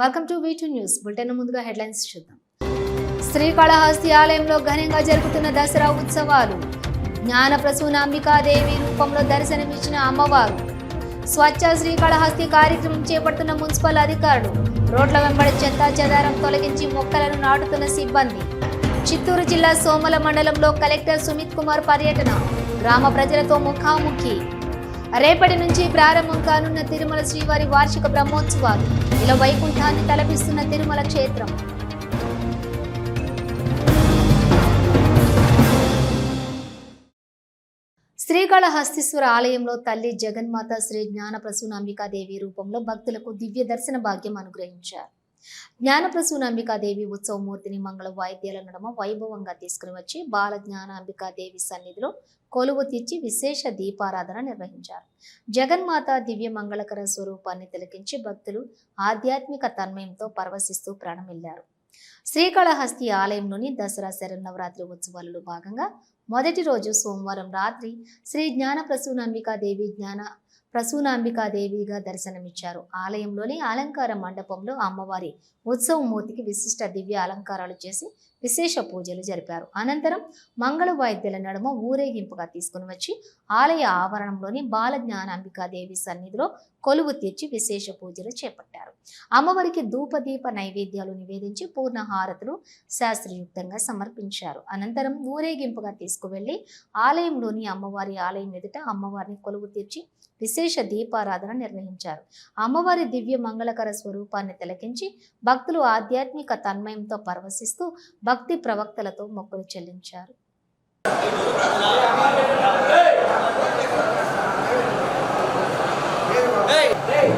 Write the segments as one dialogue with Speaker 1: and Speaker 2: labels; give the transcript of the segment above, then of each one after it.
Speaker 1: Welcome to వీటూ news bulletin ముందుగా headlines చూద్దాం. శ్రీకాళహస్తి ఆలయంలో ఘనంగా జరుగుతున్న దసరా ఉత్సవాలు. జ్ఞాన ప్రసూనాంబికాదేవి రూపంలో దర్శనమిచ్చిన అమ్మవారు. స్వచ్ఛ శ్రీకాళహస్తి కార్యక్రమం చేపడుతున్న మున్సిపల్ అధికారులు. రోడ్ల వెంబడి చెత్తా చెదారం తొలగించి మొక్కలను నాటుతున్న సిబ్బంది. చిత్తూరు జిల్లా సోమల మండలంలో కలెక్టర్ సుమిత్ కుమార్ పర్యటన. గ్రామ ప్రజలతో ముఖాముఖి. రేపటి నుంచి ప్రారంభం కానున్న తిరుమల శ్రీవారి వార్షిక బ్రహ్మోత్సవాలు. ఇలా వైకుంఠాన్ని తలపిస్తున్న తిరుమల క్షేత్రం. శ్రీకాళహస్తీశ్వర ఆలయంలో తల్లి జగన్మాత శ్రీ జ్ఞాన ప్రసూనాంబికాదేవి రూపంలో భక్తులకు దివ్య దర్శన భాగ్యం అనుగ్రహించారు. జ్ఞాన ప్రసూనాంబికాదేవి ఉత్సవమూర్తిని మంగళ వాయిద్యాల నడమ వైభవంగా తీసుకుని వచ్చి బాల జ్ఞానాంబికాదేవి సన్నిధిలో కొలువు తీర్చి విశేష దీపారాధన నిర్వహించారు. జగన్మాత దివ్య మంగళకర స్వరూపాన్ని తిలకించి భక్తులు ఆధ్యాత్మిక తన్మయంతో పరవశిస్తూ ప్రాణమిల్లారు. శ్రీకాళహస్తి ఆలయంలోని దసరా శరన్నవరాత్రి ఉత్సవాలలో భాగంగా మొదటి రోజు సోమవారం రాత్రి శ్రీ జ్ఞాన ప్రసూనాంబికాదేవి జ్ఞాన ప్రసూనాంబికాదేవిగా దర్శనమిచ్చారు. ఆలయంలోని అలంకార మండపంలో అమ్మవారి ఉత్సవమూర్తికి విశిష్ట దివ్య అలంకారాలు చేసి విశేష పూజలు జరిపారు. అనంతరం మంగళ వాయిద్యుల నడుమ ఊరేగింపుగా తీసుకుని వచ్చి ఆలయ ఆవరణంలోని బాల జ్ఞానాంబికాదేవి సన్నిధిలో కొలువు తీర్చి విశేష పూజలు చేపట్టారు. అమ్మవారికి ధూపదీప నైవేద్యాలు నివేదించి పూర్ణ హారతులు శాస్త్రయుక్తంగా సమర్పించారు. అనంతరం ఊరేగింపుగా తీసుకువెళ్ళి ఆలయంలోని అమ్మవారి ఆలయం ఎదుట అమ్మవారిని కొలువు తీర్చి విశేష దీపారాధన నిర్వహించారు అమ్మవారి దివ్య మంగళకర స్వరూపాన్ని తిలకించి భక్తులు ఆధ్యాత్మిక తన్మయంతో పరవశిస్తూ భక్తి ప్రవక్తలతో మొక్కులు చెల్లించారు
Speaker 2: Hey!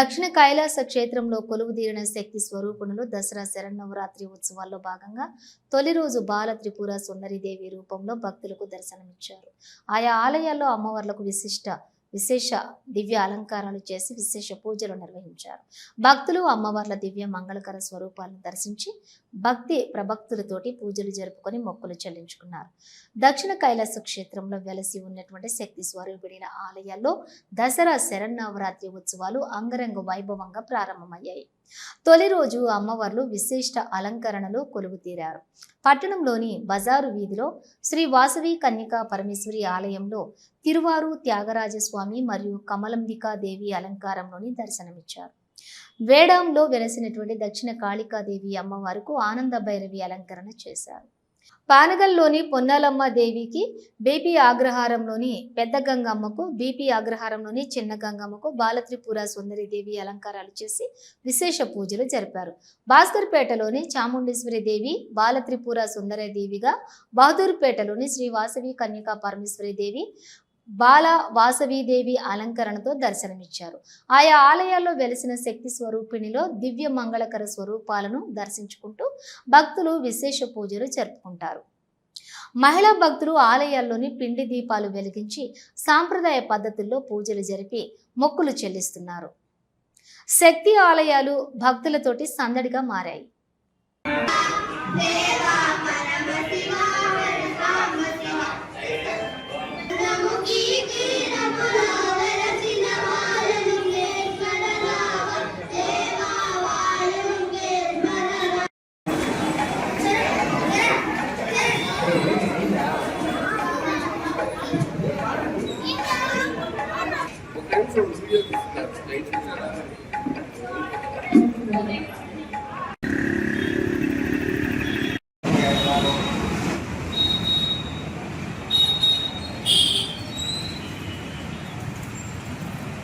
Speaker 1: దక్షిణ కైలాస క్షేత్రంలో కొలువుదీరిన శక్తి స్వరూపుణులు దసరా శరన్నవరాత్రి ఉత్సవాల్లో భాగంగా తొలి రోజు బాల త్రిపుర సుందరిదేవి రూపంలో భక్తులకు దర్శనమిచ్చారు. ఆయా ఆలయాల్లో అమ్మవార్లకు విశిష్ట విశేష దివ్య అలంకారాలు చేసి విశేష పూజలు నిర్వహించారు. భక్తులు అమ్మవార్ల దివ్య మంగళకర స్వరూపాలను దర్శించి భక్తి ప్రభక్తులతోటి పూజలు జరుపుకొని మొక్కులు చెల్లించుకున్నారు. దక్షిణ కైలాస క్షేత్రంలో వెలసి ఉన్నటువంటి శక్తి స్వరూపిడిన ఆలయాల్లో దసరా శరన్నవరాత్రి ఉత్సవాలు అంగరంగ వైభవంగా ప్రారంభమయ్యాయి. తొలి రోజు అమ్మవార్లు విశిష్ట అలంకరణలో కొలువు తీరారు. పట్టణంలోని బజారు వీధిలో శ్రీ వాసవి కన్యకా పరమేశ్వరి ఆలయంలో తిరువారు త్యాగరాజస్వామి మరియు కమలంబికా దేవి అలంకారంలోని దర్శనమిచ్చారు. వేడాంలో వెలసినటువంటి దక్షిణ కాళికాదేవి అమ్మవారికి ఆనంద భైరవి అలంకరణ చేశారు. పానగల్లోని పొన్నాలమ్మ దేవికి బీపీ ఆగ్రహారంలోని పెద్ద గంగమ్మకు బీపీ ఆగ్రహారంలోని చిన్న గంగమ్మకు బాలత్రిపుర సుందరి దేవి అలంకారాలు చేసి విశేష పూజలు జరిపారు. భాస్కర్పేటలోని చాముండేశ్వరి దేవి బాలత్రిపుర సుందరి దేవిగా బహదూర్పేటలోని శ్రీ వాసవి కన్యకా పరమేశ్వరి దేవి బాల వాసవీదేవి అలంకరణతో దర్శనమిచ్చారు. ఆయా ఆలయాల్లో వెలిసిన శక్తి స్వరూపిణిలో దివ్య మంగళకర స్వరూపాలను దర్శించుకుంటూ భక్తులు విశేష పూజలు జరుపుకుంటారు. మహిళా భక్తులు ఆలయాల్లోని పిండి దీపాలు వెలిగించి సాంప్రదాయ పద్ధతుల్లో పూజలు జరిపి మొక్కులు చెల్లిస్తున్నారు. శక్తి ఆలయాలు భక్తులతోటి సందడిగా మారాయి.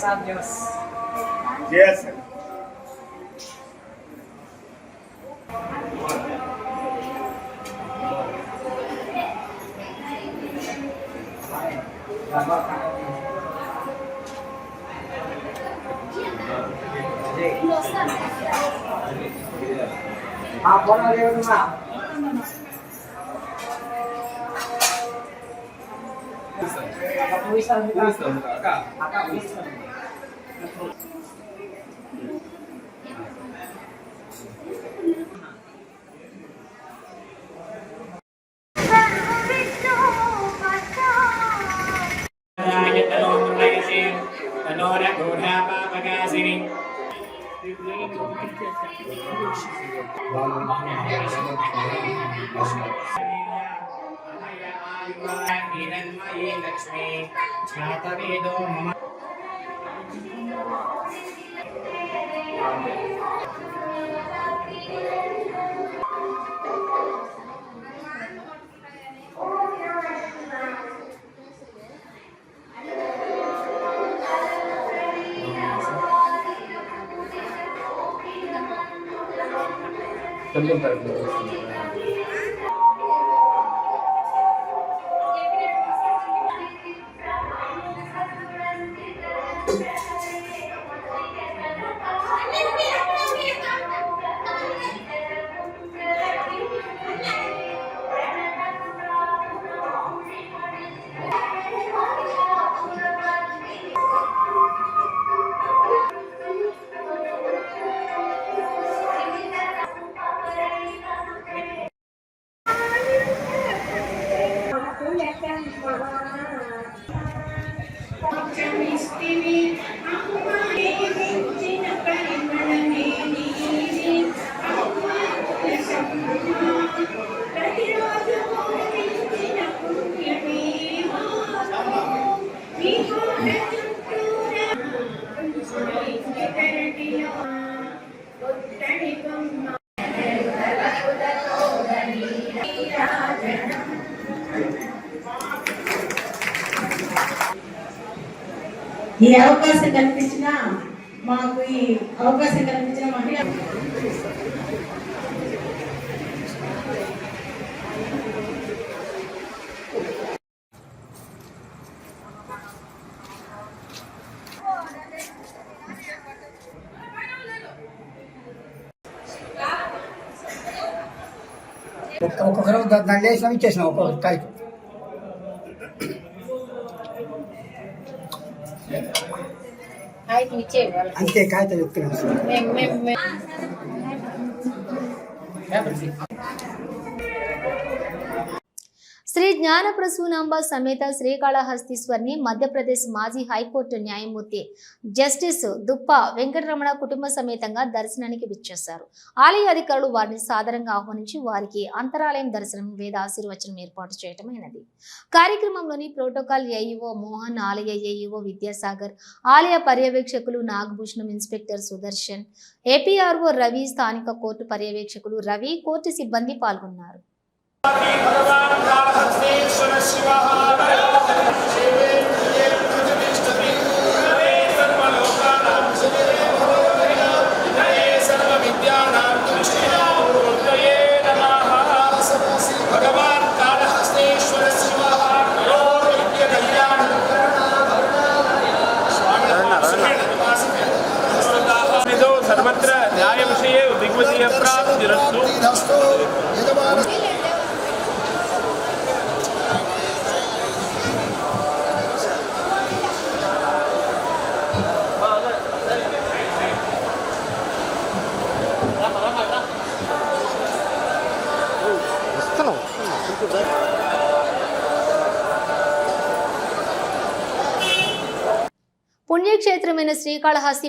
Speaker 3: JSR News.
Speaker 2: జయస్
Speaker 3: ఆ ఫోన్ లేవున్నా
Speaker 4: లక్ష్మి ख्यातवेदो मम También para que lo
Speaker 5: ఈ అవకాశం కల్పించిన మాకు ఈ అవకాశం కల్పించిన మహిళ
Speaker 3: ఒక్కొక్కరు దాన్ని వేసాం ఇచ్చేసినాం ఒక్కొక్క కాయకు. అంతే కాగితం చెప్తున్నాను
Speaker 1: శ్రీ జ్ఞాన ప్రసూనాంబ సమేత శ్రీకాళహస్తీశ్వరిని మధ్యప్రదేశ్ మాజీ హైకోర్టు న్యాయమూర్తి జస్టిస్ దుప్ప వెంకటరమణ కుటుంబ సమేతంగా దర్శనానికి విచ్చేశారు. ఆలయ అధికారులు వారిని సాధారణంగా ఆహ్వానించి వారికి అంతరాలయం దర్శనం వేద ఆశీర్వచనం ఏర్పాటు చేయటమైనది. కార్యక్రమంలోని ప్రోటోకాల్ ఏఈఓ మోహన్ ఆలయ ఏఈఓ విద్యాసాగర్ ఆలయ పర్యవేక్షకులు నాగభూషణం ఇన్స్పెక్టర్ సుదర్శన్ ఏపీఆర్ఓ రవి స్థానిక కోర్టు పర్యవేక్షకులు రవి కోర్టు సిబ్బంది పాల్గొన్నారు.
Speaker 6: भगवान्
Speaker 1: शिव शिवः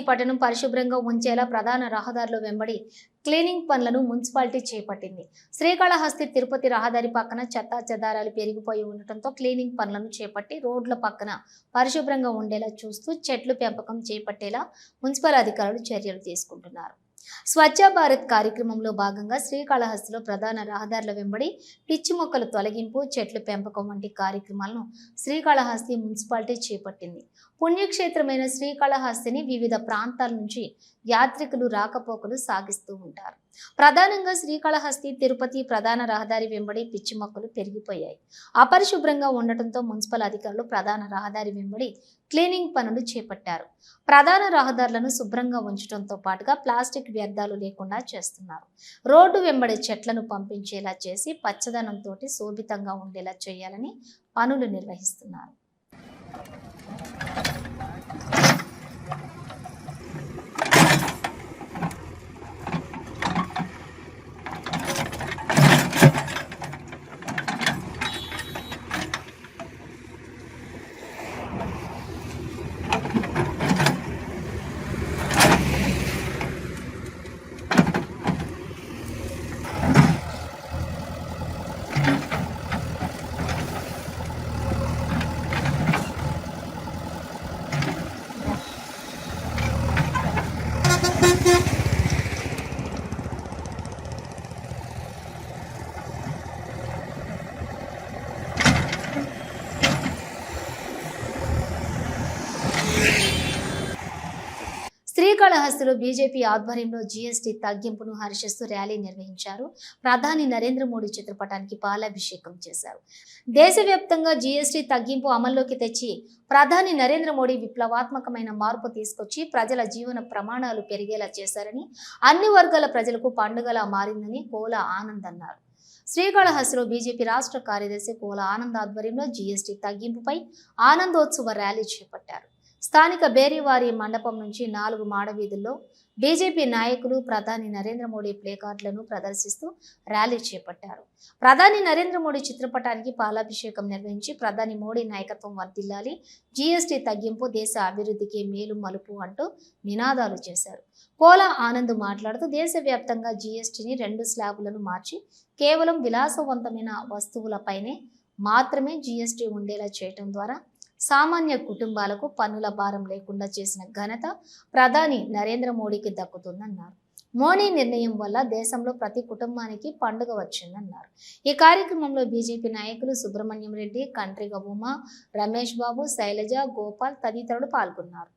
Speaker 1: పట్టణం పరిశుభ్రంగా ఉంచేలా ప్రధాన రహదారుల వెంబడి క్లీనింగ్ పనులను మున్సిపాలిటీ చేపట్టింది. శ్రీకాళహస్తి తిరుపతి రహదారి పక్కన చెత్తా చెదారాలు పెరిగిపోయి ఉండటంతో క్లీనింగ్ పనులను చేపట్టి రోడ్ల పక్కన పరిశుభ్రంగా ఉండేలా చూస్తూ చెట్లు పెంపకం చేపట్టేలా మున్సిపల్ అధికారులు చర్యలు తీసుకుంటున్నారు. స్వచ్ఛ భారత్ కార్యక్రమంలో భాగంగా శ్రీకాళహస్తిలో ప్రధాన రహదారుల వెంబడి పిచ్చి మొక్కల తొలగింపు చెట్ల పెంపకం వంటి కార్యక్రమాలను శ్రీకాళహస్తి మున్సిపాలిటీ చేపట్టింది. పుణ్యక్షేత్రమైన శ్రీకాళహస్తిని వివిధ ప్రాంతాల నుంచి యాత్రికులు రాకపోకలు సాగిస్తూ ఉంటారు. ప్రధానంగా శ్రీకాళహస్తి తిరుపతి ప్రధాన రహదారి వెంబడి పిచ్చి మొక్కలు పెరిగిపోయాయి. అపరిశుభ్రంగా ఉండటంతో మున్సిపల్ అధికారులు ప్రధాన రహదారి వెంబడి క్లీనింగ్ పనులు చేపట్టారు. ప్రధాన రహదారులను శుభ్రంగా ఉంచడంతో పాటుగా ప్లాస్టిక్ వ్యర్థాలు లేకుండా చేస్తున్నారు. రోడ్డు వెంబడి చెట్లను పంపించేలా చేసి పచ్చదనంతో శోభితంగా ఉండేలా చేయాలని పనులు నిర్వహిస్తున్నారు. శ్రీకాళహస్తిలో బీజేపీ ఆధ్వర్యంలో జీఎస్టీ తగ్గింపును హర్షిస్తూ ర్యాలీ నిర్వహించారు. ప్రధాని నరేంద్ర మోడీ చిత్రపటానికి పాలాభిషేకం చేశారు. దేశవ్యాప్తంగా జీఎస్టీ తగ్గింపు అమల్లోకి తెచ్చి ప్రధాని నరేంద్ర మోడీ విప్లవాత్మకమైన మార్పు తీసుకొచ్చి ప్రజల జీవన ప్రమాణాలు పెరిగేలా చేశారని అన్ని వర్గాల ప్రజలకు పండుగలా మారిందని కోల ఆనంద్ అన్నారు. శ్రీకాళహస్తిలో బీజేపీ రాష్ట్ర కార్యదర్శి కోల ఆనంద్ ఆధ్వర్యంలో జీఎస్టీ తగ్గింపుపై ఆనందోత్సవ ర్యాలీ చేపట్టారు. స్థానిక బేరీవారి మండపం నుంచి నాలుగు మాడవీధుల్లో బీజేపీ నాయకులు ప్రధాని నరేంద్ర మోడీ ప్లేకార్డులను ప్రదర్శిస్తూ ర్యాలీ చేపట్టారు. ప్రధాని నరేంద్ర మోడీ చిత్రపటానికి పాలాభిషేకం నిర్వహించి ప్రధాని మోడీ నాయకత్వం వర్ధిల్లాలి జీఎస్టీ తగ్గింపు దేశ అభివృద్ధికి మేలు మలుపు అంటూ నినాదాలు చేశారు. కోలా ఆనంద్ మాట్లాడుతూ దేశవ్యాప్తంగా జీఎస్టీని రెండు స్లాబులను మార్చి కేవలం విలాసవంతమైన వస్తువులపైనే మాత్రమే జీఎస్టీ ఉండేలా చేయటం ద్వారా సామాన్య కుటుంబాలకు పన్నుల భారం లేకుండా చేసిన ఘనత ప్రధాని నరేంద్ర మోడీకి దక్కుతుందన్నారు. మోడీ నిర్ణయం వల్ల దేశంలో ప్రతి కుటుంబానికి పండుగ వచ్చిందన్నారు. ఈ కార్యక్రమంలో బీజేపీ నాయకులు సుబ్రహ్మణ్యం రెడ్డి కంట్రిగ ఉమ రమేష్ బాబు శైలజ గోపాల్ తదితరులు పాల్గొన్నారు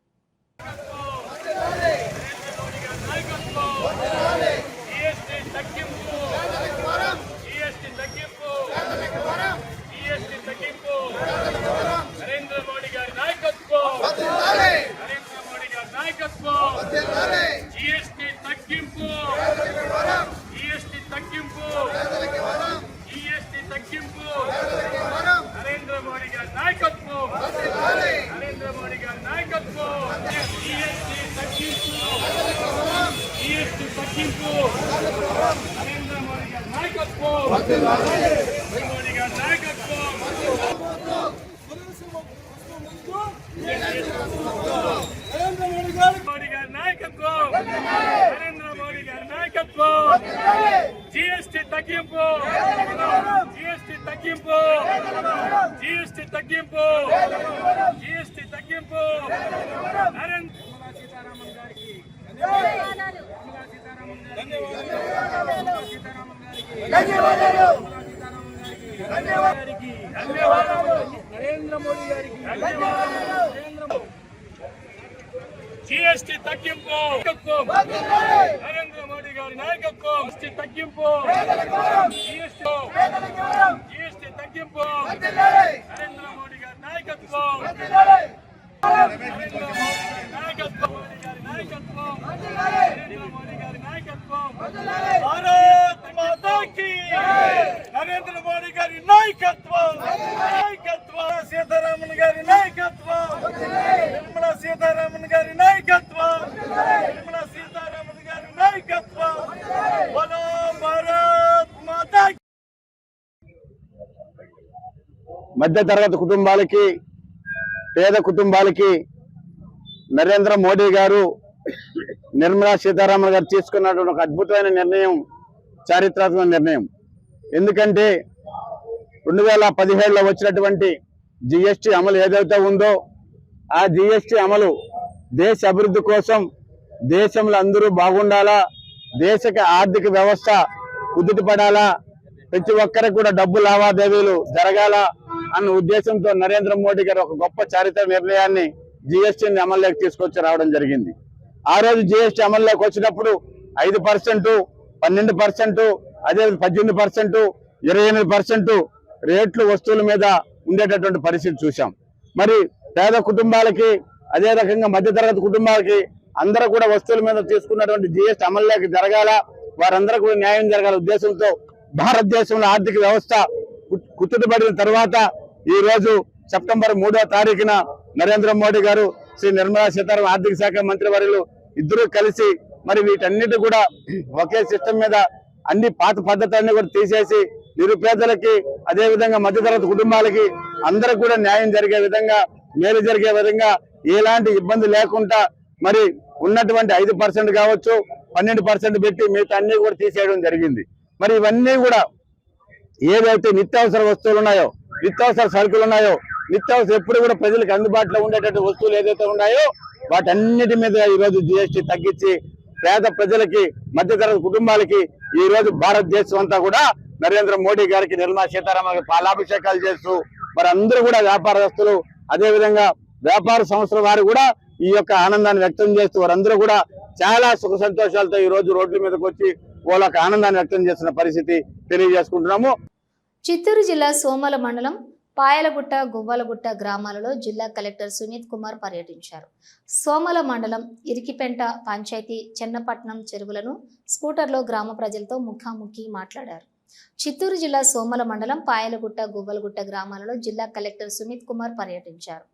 Speaker 6: జిఎస్టీ తగ్గింపు జిఎస్టీ తగ్గింపు జిఎస్టీ తగ్గింపు నరేంద్ర మోడీ గారి నాయకత్వం నరేంద్ర మోడీ గారి నాయకత్వం జిఎస్టీ తగ్గింపు జిఎస్టీ తగ్గింపు మోడీ గారి నాయకత్వం మోడీ గారి నాయకత్వం నరేంద్ర మోడీ గారి నాయకత్వం జిఎస్టి తగ్గింపు జిఎస్టి తగ్గింపు జిఎస్టి తగ్గింపు జిఎస్టి తగ్గింపు నరేంద్ర సీతారామన్ గారికి ధన్యవాదాలు సీతారామన్ గారికి ధన్యవాదాలు నరేంద్ర మోడీ గారికి జిఎస్టి తగ్గింపు. నరేంద్ర మోడీ గారి నాయకత్వం. జిఎస్టి తగ్గింపు. జిఎస్టి జిఎస్టి తగ్గింపు. నరేంద్ర మోడీ గారి నాయకత్వం. నరేంద్ర మోడీ గారి నాయకత్వం. మోడీ నాయకత్వం నరేంద్ర మోడీ గారి నాయకత్వం భారత్ మాతాకి నరేంద్ర మోడీ గారి నాయకత్వం! నాయకత్వం! సీతారామన్ గారి నాయకత్వం! నిర్మలా సీతారామన్ గారి నాయకత్వం! నిర్మలా సీతారామన్ గారి నాయకత్వం! బలో భారత్ మాతాకి
Speaker 5: మధ్య తరగతి కుటుంబాలకి పేద కుటుంబాలకి నరేంద్ర మోడీ గారు నిర్మలా సీతారామన్ గారు తీసుకున్నటువంటి ఒక అద్భుతమైన నిర్ణయం చారిత్రాత్మక నిర్ణయం. ఎందుకంటే రెండు వేల పదిహేడులో వచ్చినటువంటి జిఎస్టి అమలు ఏదైతే ఉందో ఆ జిఎస్టి అమలు దేశ అభివృద్ధి కోసం దేశంలో అందరూ బాగుండాలా దేశక ఆర్థిక వ్యవస్థ కుదుట పడాలా ప్రతి ఒక్కరికి కూడా డబ్బు లావాదేవీలు జరగాల అన్న ఉద్దేశంతో నరేంద్ర మోడీ గారు ఒక గొప్ప చారిత్ర నిర్ణయాన్ని జిఎస్టీని అమల్లోకి తీసుకొచ్చి రావడం జరిగింది. ఆ రోజు జిఎస్టీ అమల్లోకి వచ్చినప్పుడు ఐదు పర్సెంట్ పన్నెండు పర్సెంట్ అదే పద్దెనిమిది పర్సెంట్ ఇరవై ఎనిమిది పర్సెంట్ రేట్లు వస్తువుల మీద ఉండేటటువంటి పరిస్థితి చూసాం మరి పేద కుటుంబాలకి అదే రకంగా మధ్యతరగతి కుటుంబాలకి అందరూ కూడా వస్తువుల మీద తీసుకున్నటువంటి జిఎస్టీ అమల్లోకి జరగాల వారందరూ కూడా న్యాయం జరగాల ఉద్దేశంతో భారతదేశంలో ఆర్థిక వ్యవస్థ కుట్టుబడిన తర్వాత ఈ రోజు సెప్టెంబర్ మూడో తారీఖున నరేంద్ర మోడీ గారు శ్రీ నిర్మలా సీతారామన్ ఆర్థిక శాఖ మంత్రి వర్యులు ఇద్దరు కలిసి మరి వీటన్నిటి కూడా ఒకే సిస్టమ్ మీద అన్ని పాత పద్ధతులన్నీ కూడా తీసేసి నిరుపేదలకి అదేవిధంగా మధ్యతరగతి కుటుంబాలకి అందరికి కూడా న్యాయం జరిగే విధంగా మేలు జరిగే విధంగా ఎలాంటి ఇబ్బంది లేకుండా మరి ఉన్నటువంటి ఐదు పర్సెంట్ కావచ్చు పన్నెండు పర్సెంట్ పెట్టి మిగతా అన్ని కూడా తీసేయడం జరిగింది. మరి ఇవన్నీ కూడా ఏవైతే నిత్యావసర వస్తువులు ఉన్నాయో నిత్యావసర సరుకులు ఉన్నాయో నిత్యావసర ఎప్పుడు కూడా ప్రజలకు అందుబాటులో ఉండేటట్టు వస్తువులు ఏదైతే ఉన్నాయో వాటన్నిటి మీద ఈ రోజు జిఎస్టీ తగ్గించి పేద ప్రజలకి మధ్యతరగతి కుటుంబాలకి ఈ రోజు భారతదేశం అంతా కూడా నరేంద్ర మోడీ గారికి నిర్మలా సీతారామన్ పాలాభిషేకాలు చేస్తూ మరి అందరూ కూడా వ్యాపారస్తులు అదే విధంగా వ్యాపార సంస్థల వారు కూడా ఈ యొక్క ఆనందాన్ని వ్యక్తం చేస్తూ వారందరూ కూడా చాలా సుఖ సంతోషాలతో ఈ రోజు రోడ్ల మీదకి వచ్చి వాళ్ళ ఆనందాన్ని వ్యక్తం చేస్తున్న పరిస్థితి తెలియజేసుకుంటున్నాము.
Speaker 1: చిత్తూరు జిల్లా సోమల మండలం పాయలగుట్ట గువ్వలగుట్ట గ్రామాలలో జిల్లా కలెక్టర్ సునీత్ కుమార్ పర్యటించారు. సోమల మండలం ఇరికిపెంట పంచాయతీ చెన్నపట్నం చెరువులను స్కూటర్లో గ్రామ ప్రజలతో ముఖాముఖి మాట్లాడారు. చిత్తూరు జిల్లా సోమల మండలం పాయలగుట్ట గువ్వలగుట్ట గ్రామాలలో జిల్లా కలెక్టర్ సునీత్ కుమార్ పర్యటించారు.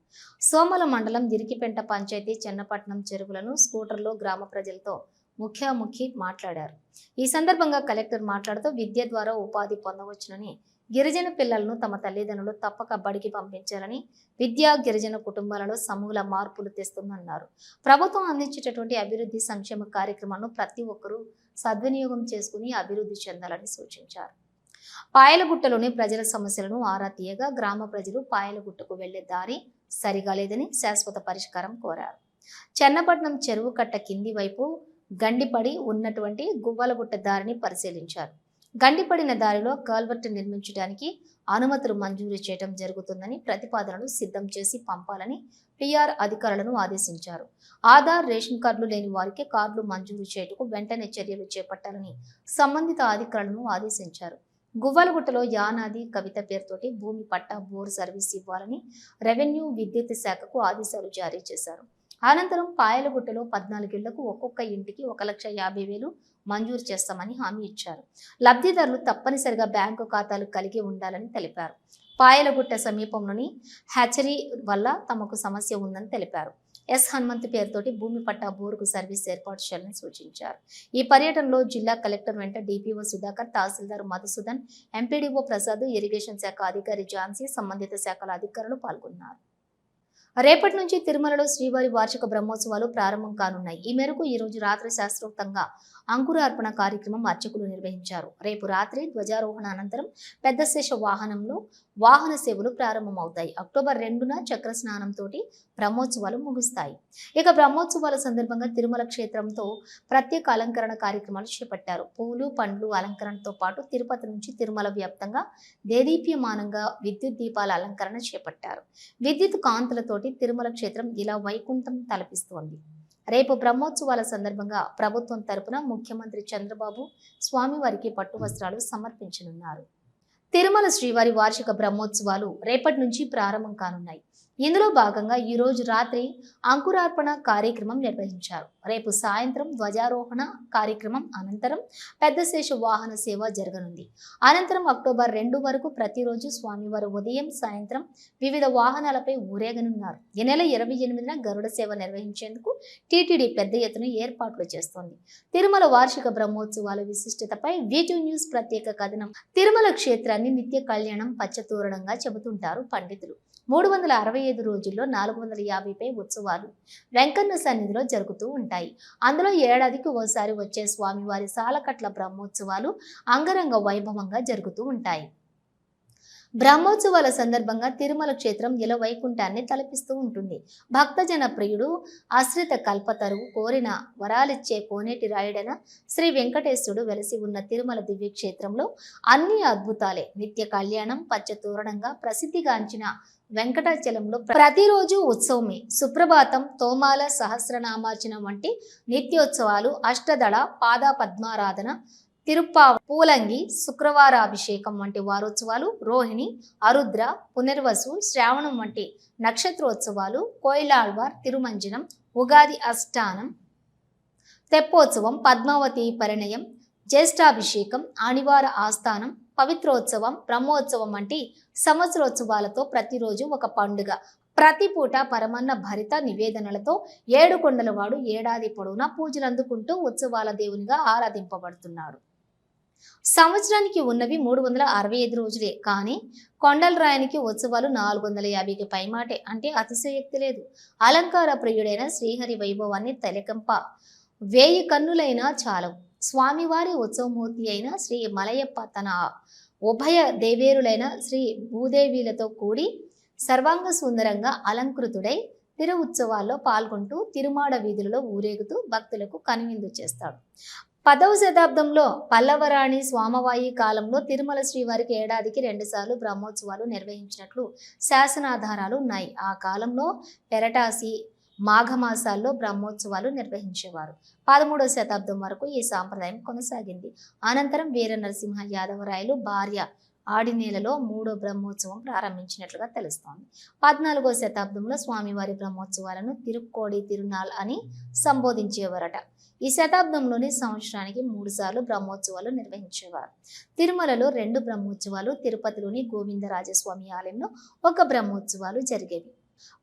Speaker 1: సోమల మండలం ఇరికిపెంట పంచాయతీ చెన్నపట్నం చెరువులను స్కూటర్లో గ్రామ ప్రజలతో ముఖాముఖి మాట్లాడారు. ఈ సందర్భంగా కలెక్టర్ మాట్లాడుతూ విద్య ద్వారా ఉపాధి పొందవచ్చునని గిరిజన పిల్లలను తమ తల్లిదండ్రులు తప్పక బడికి పంపించాలని విద్యా గిరిజన కుటుంబాలలో సమూల మార్పులు తెస్తుందన్నారు. ప్రభుత్వం అందించేటటువంటి అభివృద్ధి సంక్షేమ కార్యక్రమాలను ప్రతి ఒక్కరూ సద్వినియోగం చేసుకుని అభివృద్ధి చెందాలని సూచించారు. పాయలగుట్టలోని ప్రజల సమస్యలను ఆరా తీయగా గ్రామ ప్రజలు పాయలగుట్టకు వెళ్ళే దారి సరిగా లేదని శాశ్వత పరిష్కారం కోరారు. చెన్నపట్నం చెరువు కట్ట కింది వైపు గండిపడి ఉన్నటువంటి గువ్వలగుట్ట దారిని పరిశీలించారు. గండిపడిన దారిలో కల్వర్ట్ నిర్మించడానికి అనుమతులు మంజూరు చేయడం జరుగుతుందని ప్రతిపాదనలు సిద్ధం చేసి పంపాలని టీఆర్ అధికారులను ఆదేశించారు. ఆధార్ రేషన్ కార్డులు లేని వారికి కార్డులు మంజూరు చేయుటకు వెంటనే చర్యలు చేపట్టాలని సంబంధిత అధికారులను ఆదేశించారు. గువ్వలగుట్టలో యానాది కవిత పేరుతోటి భూమి పట్టా బోర్ సర్వీస్ ఇవ్వాలని రెవెన్యూ విద్యుత్ శాఖకు ఆదేశాలు జారీ చేశారు. అనంతరం పాయలగుట్టలో పద్నాలుగేళ్ళకు ఒక్కొక్క ఇంటికి ఒక లక్ష యాభై వేలు మంజూరు చేస్తామని హామీ ఇచ్చారు. లబ్ధిదారులు తప్పనిసరిగా బ్యాంకు ఖాతాలు కలిగి ఉండాలని తెలిపారు. పాయలగుట్ట సమీపంలోని హ్యాచరీ వల్ల తమకు సమస్య ఉందని తెలిపారు. ఎస్ హనుమంత్ పేరుతోటి భూమి పట్టా బోరుకు సర్వీస్ ఏర్పాటు చేయాలని సూచించారు. ఈ పర్యటనలో జిల్లా కలెక్టర్ వెంట DPO Sudhakar tahsildar Madhusudan MPDO Prasad irrigation శాఖ అధికారి ఝాన్సీ సంబంధిత శాఖల అధికారులు పాల్గొన్నారు. రేపటి నుంచి తిరుమలలో శ్రీవారి వార్షిక బ్రహ్మోత్సవాలు ప్రారంభం కానున్నాయి. ఈ మేరకు ఈ రోజు రాత్రి శాస్త్రోక్తంగా అంకురార్పణ కార్యక్రమం అర్చకులు నిర్వహించారు. రేపు రాత్రి ధ్వజారోహణ అనంతరం పెద్ద శేష వాహనంలో వాహన సేవలు ప్రారంభమవుతాయి. అక్టోబర్ రెండున చక్ర స్నానంతో బ్రహ్మోత్సవాలు ముగుస్తాయి. ఇక బ్రహ్మోత్సవాల సందర్భంగా తిరుమల క్షేత్రంతో ప్రత్యేక అలంకరణ కార్యక్రమాలు చేపట్టారు. పూలు పండ్లు అలంకరణతో పాటు తిరుపతి నుంచి తిరుమల వ్యాప్తంగా దేదీప్యమానంగా విద్యుత్ దీపాల అలంకరణ చేపట్టారు. విద్యుత్ కాంతులతోటి తిరుమల క్షేత్రం ఇలా వైకుంఠం తలపిస్తోంది. రేపు బ్రహ్మోత్సవాల సందర్భంగా ప్రభుత్వం తరపున ముఖ్యమంత్రి చంద్రబాబు స్వామివారికి పట్టు వస్త్రాలు సమర్పించనున్నారు. తిరుమల శ్రీవారి వార్షిక బ్రహ్మోత్సవాలు రేపటి నుంచి ప్రారంభం కానున్నాయి. ఇందులో భాగంగా ఈరోజు రాత్రి అంకురార్పణ కార్యక్రమం నిర్వహించారు. రేపు సాయంత్రం ధ్వజారోహణ కార్యక్రమం అనంతరం పెద్దశేష వాహన సేవ జరగనుంది. అనంతరం అక్టోబర్ రెండు వరకు ప్రతిరోజు స్వామివారు ఉదయం సాయంత్రం వివిధ వాహనాలపై ఊరేగనున్నారు. ఈ నెల ఇరవై ఎనిమిదిన గరుడ సేవ నిర్వహించేందుకు టీటీడీ పెద్ద ఎత్తున ఏర్పాట్లు చేస్తోంది. తిరుమల వార్షిక బ్రహ్మోత్సవాల విశిష్టతపై వీటూ న్యూస్ ప్రత్యేక కథనం. తిరుమల క్షేత్రాన్ని నిత్య కళ్యాణం పచ్చతూరణంగా చెబుతుంటారు పండితులు. మూడు వందల అరవై ఐదు రోజుల్లో నాలుగు వందల యాభైపై ఉత్సవాలు వెంకన్న సన్నిధిలో జరుగుతూ ఉంటాయి. అందులో ఏడాదికి ఓసారి వచ్చే స్వామివారి సాలకట్ల బ్రహ్మోత్సవాలు అంగరంగ వైభవంగా జరుగుతూ ఉంటాయి. బ్రహ్మోత్సవాల సందర్భంగా తిరుమల క్షేత్రం ఇల వైకుంఠాన్ని తలపిస్తూ ఉంటుంది. భక్తజన ప్రియుడు ఆశ్రిత కల్పతరువు కోరిన వరాలిచ్చే కోనేటి రాయుడైన శ్రీ వెంకటేశ్వరుడు వెలసి ఉన్న తిరుమల దివ్య క్షేత్రంలో అన్ని అద్భుతాలే. నిత్య కళ్యాణం పచ్చతోరణంగా ప్రసిద్ధిగాంచిన వెంకటాచలంలో ప్రతిరోజు ఉత్సవమే. సుప్రభాతం తోమాల సహస్రనామార్చన వంటి నిత్యోత్సవాలు అష్టదళ పాద పద్మారాధన తిరుప్పా పూలంగి శుక్రవారాభిషేకం వంటి వారోత్సవాలు రోహిణి అరుద్ర పునర్వసు శ్రావణం వంటి నక్షత్రోత్సవాలు కోయిలాళ్వార్ తిరుమంజనం ఉగాది అష్టానం తెప్పోత్సవం పద్మావతి పరిణయం జ్యేష్ఠాభిషేకం ఆనివార ఆస్థానం పవిత్రోత్సవం బ్రహ్మోత్సవం వంటి సంవత్సరోత్సవాలతో ప్రతిరోజు ఒక పండుగ. ప్రతి పూట పరమన్న భరిత నివేదనలతో ఏడు కొండలవాడు ఏడాది పొడవునా పూజలు అందుకుంటూ ఉత్సవాల దేవునిగా ఆరాధింపబడుతున్నాడు సంవత్సరానికి ఉన్నవి మూడు వందల అరవై ఐదు రోజులే. కానీ కొండల రాయనికి ఉత్సవాలు నాలుగు వందల యాభైకి పైమాటే. అంటే అతిశయోక్తి లేదు. అలంకార ప్రియుడైన శ్రీహరి వైభవాన్ని తెలకంప. వేయి కన్నులైనా చాలవు. స్వామివారి ఉత్సవమూర్తి అయిన శ్రీ మలయప్ప తన ఉభయ దేవేరులైన శ్రీ భూదేవీలతో కూడి సర్వాంగ సుందరంగా అలంకృతుడై తిరు ఉత్సవాల్లో పాల్గొంటూ తిరుమాడ వీధులలో ఊరేగుతూ భక్తులకు కనువిందు చేస్తాడు. పదవ శతాబ్దంలో పల్లవరాణి స్వామవాయి కాలంలో తిరుమల శ్రీవారికి ఏడాదికి రెండుసార్లు బ్రహ్మోత్సవాలు నిర్వహించినట్లు శాసనాధారాలు ఉన్నాయి. ఆ కాలంలో పెరటాసి మాఘమాసాల్లో బ్రహ్మోత్సవాలు నిర్వహించేవారు. పదమూడవ శతాబ్దం వరకు ఈ సాంప్రదాయం కొనసాగింది. అనంతరం వీర నరసింహ యాదవరాయలు భార్య ఆడినేలలో మూడో బ్రహ్మోత్సవం ప్రారంభించినట్లుగా తెలుస్తోంది. పద్నాలుగో శతాబ్దంలో స్వామివారి బ్రహ్మోత్సవాలను తిరుక్కోడి తిరునాల్ అని సంబోధించేవారట. ఈ శతాబ్దంలోని సంవత్సరానికి మూడు సార్లు బ్రహ్మోత్సవాలు నిర్వహించేవారు. తిరుమలలో రెండు బ్రహ్మోత్సవాలు తిరుపతిలోని గోవిందరాజస్వామి ఆలయంలో ఒక బ్రహ్మోత్సవాలు జరిగేవి.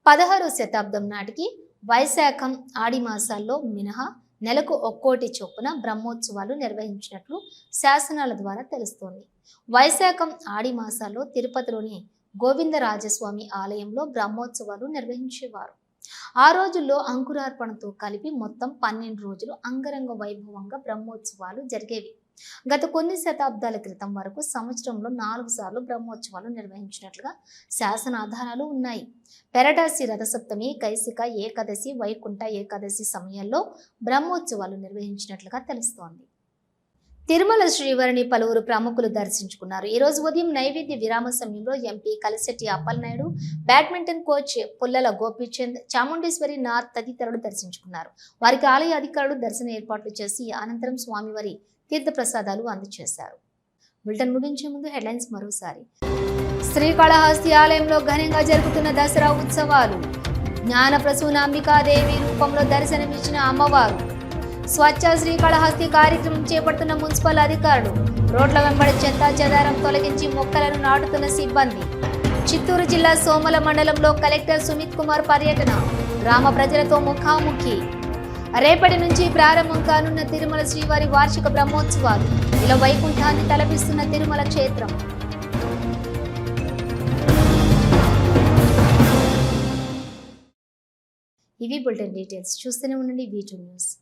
Speaker 1: పదహారో శతాబ్దం నాటికి వైశాఖం ఆడి మాసాల్లో మినహా నెలకు ఒక్కోటి చొప్పున బ్రహ్మోత్సవాలు నిర్వహించినట్లు శాసనాల ద్వారా తెలుస్తోంది. వైశాఖం ఆడి మాసాల్లో తిరుపతిలోని గోవిందరాజస్వామి ఆలయంలో బ్రహ్మోత్సవాలు నిర్వహించేవారు. ఆ రోజుల్లో అంకురార్పణతో కలిపి మొత్తం పన్నెండు రోజులు అంగరంగ వైభవంగా బ్రహ్మోత్సవాలు జరిగేవి. గత కొన్ని శతాబ్దాల క్రితం వరకు సంవత్సరంలో నాలుగు సార్లు బ్రహ్మోత్సవాలు నిర్వహించినట్లుగా శాసనాధారాలు ఉన్నాయి. పెరటాసి రథసప్తమి కైసిక ఏకాదశి వైకుంఠ ఏకాదశి సమయంలో బ్రహ్మోత్సవాలు నిర్వహించినట్లుగా తెలుస్తోంది. తిరుమల శ్రీవారిని పలువురు ప్రముఖులు దర్శించుకున్నారు. ఈ రోజు ఉదయం నైవేద్య విరామ సమయంలో MP Kalisetti Appalanaidu badminton coach Pullela Gopichand Chamundeswari Nath తదితరులు దర్శించుకున్నారు. వారికి ఆలయ అధికారులు దర్శన ఏర్పాట్లు చేసి అనంతరం స్వామివారి తీర్థప్రసాదాలు అందజేశారు బులెటిన్ ముగించే ముందు హెడ్లైన్స్ మరోసారి. శ్రీకాళహస్తి ఆలయంలో ఘనంగా జరుగుతున్న దసరా ఉత్సవాలు. జ్ఞాన ప్రసూనాంబికాదేవి రూపంలో దర్శనమిచ్చిన అమ్మవారు. స్వచ్ఛ శ్రీకాళహస్తి కార్యక్రమం చేపడుతున్న మున్సిపల్ అధికారులు రోడ్ల వెంబడి చెత్తా చెదారం తొలగించి మొక్కలను నాటుతున్న సిబ్బంది. చిత్తూరు జిల్లా సోమల మండలంలో కలెక్టర్ సుమిత్ కుమార్ పర్యటన. గ్రామ ప్రజలతో ముఖాముఖి. రేపటి నుంచి ప్రారంభం కానున్న తిరుమల శ్రీవారి వార్షిక బ్రహ్మోత్సవాలు. ఇలా వైకుంఠాన్ని తలపిస్తున్న తిరుమల క్షేత్రం. ఇవి బులెటిన్ డీటెయిల్స్. చూస్తూనే ఉండండి వీ న్యూస్.